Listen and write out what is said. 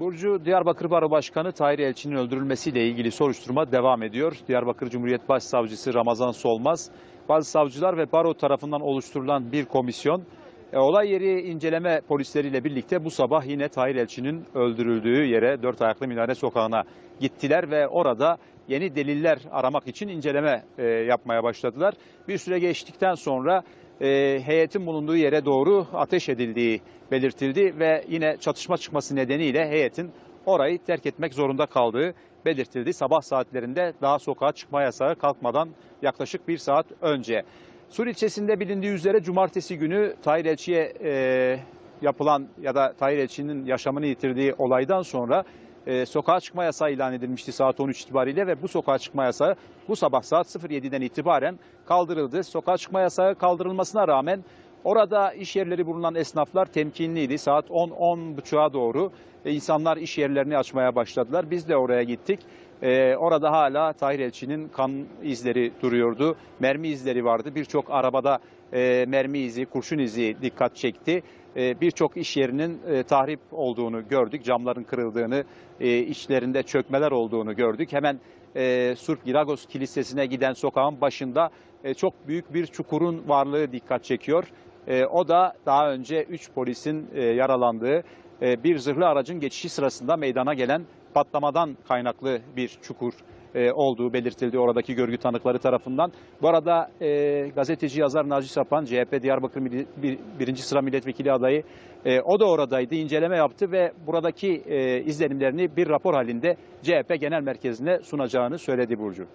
Burcu Diyarbakır Baro Başkanı Tahir Elçi'nin öldürülmesiyle ilgili soruşturma devam ediyor. Diyarbakır Cumhuriyet Başsavcısı Ramazan Solmaz, bazı savcılar ve baro tarafından oluşturulan bir komisyon e, olay yeri inceleme polisleriyle birlikte bu sabah yine Tahir Elçi'nin öldürüldüğü yere Dört Ayaklı Minare Sokağı'na gittiler ve orada yeni deliller aramak için inceleme e, yapmaya başladılar. Bir süre geçtikten sonra e, heyetin bulunduğu yere doğru ateş edildiği belirtildi ve yine çatışma çıkması nedeniyle heyetin orayı terk etmek zorunda kaldığı belirtildi. Sabah saatlerinde daha sokağa çıkma yasağı kalkmadan yaklaşık bir saat önce. Sur ilçesinde bilindiği üzere cumartesi günü Tahir Elçi'ye e, yapılan ya da Tahir Elçi'nin yaşamını yitirdiği olaydan sonra e, sokağa çıkma yasağı ilan edilmişti saat 13 itibariyle ve bu sokağa çıkma yasağı bu sabah saat 07'den itibaren kaldırıldı. Sokağa çıkma yasağı kaldırılmasına rağmen orada iş yerleri bulunan esnaflar temkinliydi. Saat 10-10.30'a doğru e, insanlar iş yerlerini açmaya başladılar. Biz de oraya gittik. E, orada hala Tahir Elçi'nin kan izleri duruyordu. Mermi izleri vardı. Birçok arabada e, mermi izi, kurşun izi dikkat çekti. E, Birçok iş yerinin e, tahrip olduğunu gördük. Camların kırıldığını, e, içlerinde çökmeler olduğunu gördük. Hemen e, Surp Giragos Kilisesi'ne giden sokağın başında e, çok büyük bir çukurun varlığı dikkat çekiyor. E, o da daha önce 3 polisin e, yaralandığı e, bir zırhlı aracın geçişi sırasında meydana gelen patlamadan kaynaklı bir çukur e, olduğu belirtildi oradaki görgü tanıkları tarafından. Bu arada e, gazeteci yazar Naci Sapan, CHP Diyarbakır bir, birinci sıra milletvekili adayı, e, o da oradaydı, inceleme yaptı ve buradaki e, izlenimlerini bir rapor halinde CHP Genel Merkezi'ne sunacağını söyledi Burcu.